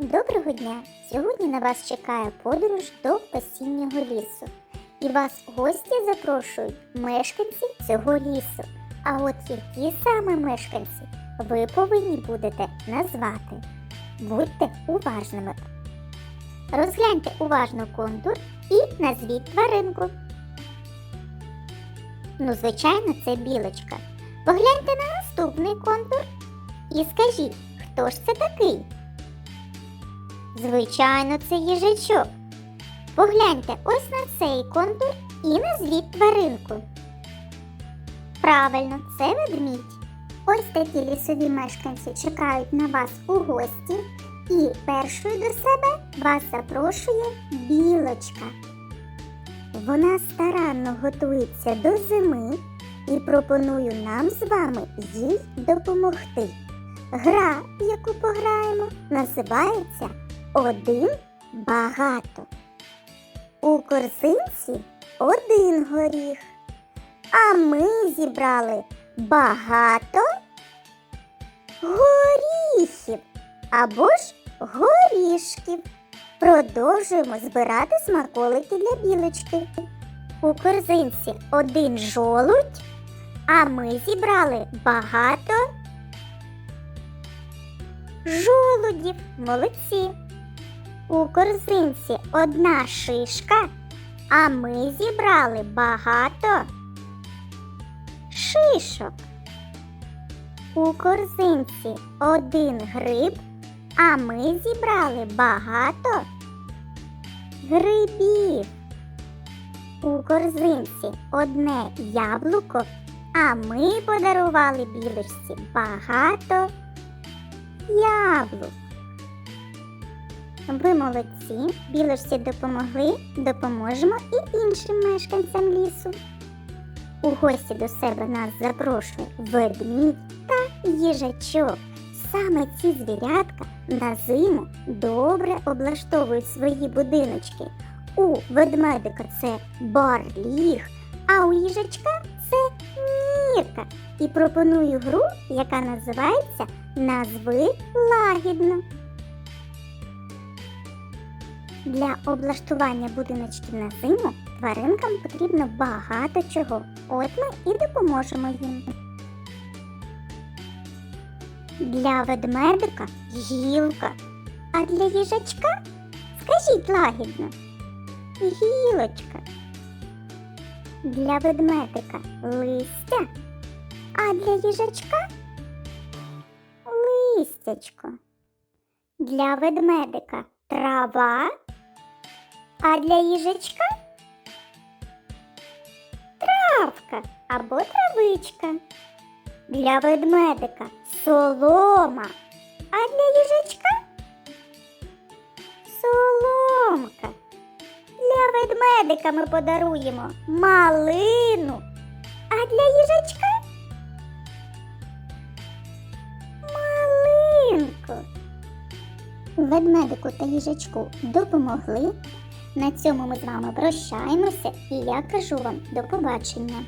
Доброго дня! Сьогодні на вас чекає подорож до осіннього лісу. І вас гості запрошують мешканці цього лісу. А от які саме мешканці ви повинні будете назвати. Будьте уважними. Розгляньте уважно контур і назвіть тваринку. Ну, звичайно, це білочка. Погляньте на наступний контур і скажіть, хто ж це такий? Звичайно, це їжачок. Погляньте ось на цей контур і назвіть тваринку. Правильно, це ведмідь. Ось такі лісові мешканці чекають на вас у гості, і першою до себе вас запрошує білочка. Вона старанно готується до зими і пропоную нам з вами їй допомогти. Гра, в яку пограємо, називається Один багато. У корзинці один горіх. А ми зібрали багато горіхів або ж горішків. Продовжуємо збирати смаколики для білочки. У корзинці один жолудь, а ми зібрали багато жолудів. Молодці. У корзинці одна шишка, а ми зібрали багато шишок. У корзинці один гриб, а ми зібрали багато грибів. У корзинці одне яблуко, а ми подарували білочці багато яблук. Ви молодці, білочці допомогли, допоможемо і іншим мешканцям лісу. У гості до себе нас запрошує ведмідь та їжачок. Саме ці звірятка на зиму добре облаштовують свої будиночки. У ведмедика це барліг, а у їжачка це нірка. І пропоную гру, яка називається Назви лагідно. Для облаштування будиночків на зиму тваринкам потрібно багато чого. От ми і допоможемо їм. Для ведмедика гілка, а для їжачка скажіть лагідно гілочка. Для ведмедика листя, а для їжачка листячко. Для ведмедика трава, а для їжачка травка або травичка. Для ведмедика солома, а для їжачка соломка. Для ведмедика ми подаруємо малину, а для їжачка малинку. Ведмедику та їжачку допомогли. На цьому ми з вами прощаємося і я кажу вам до побачення.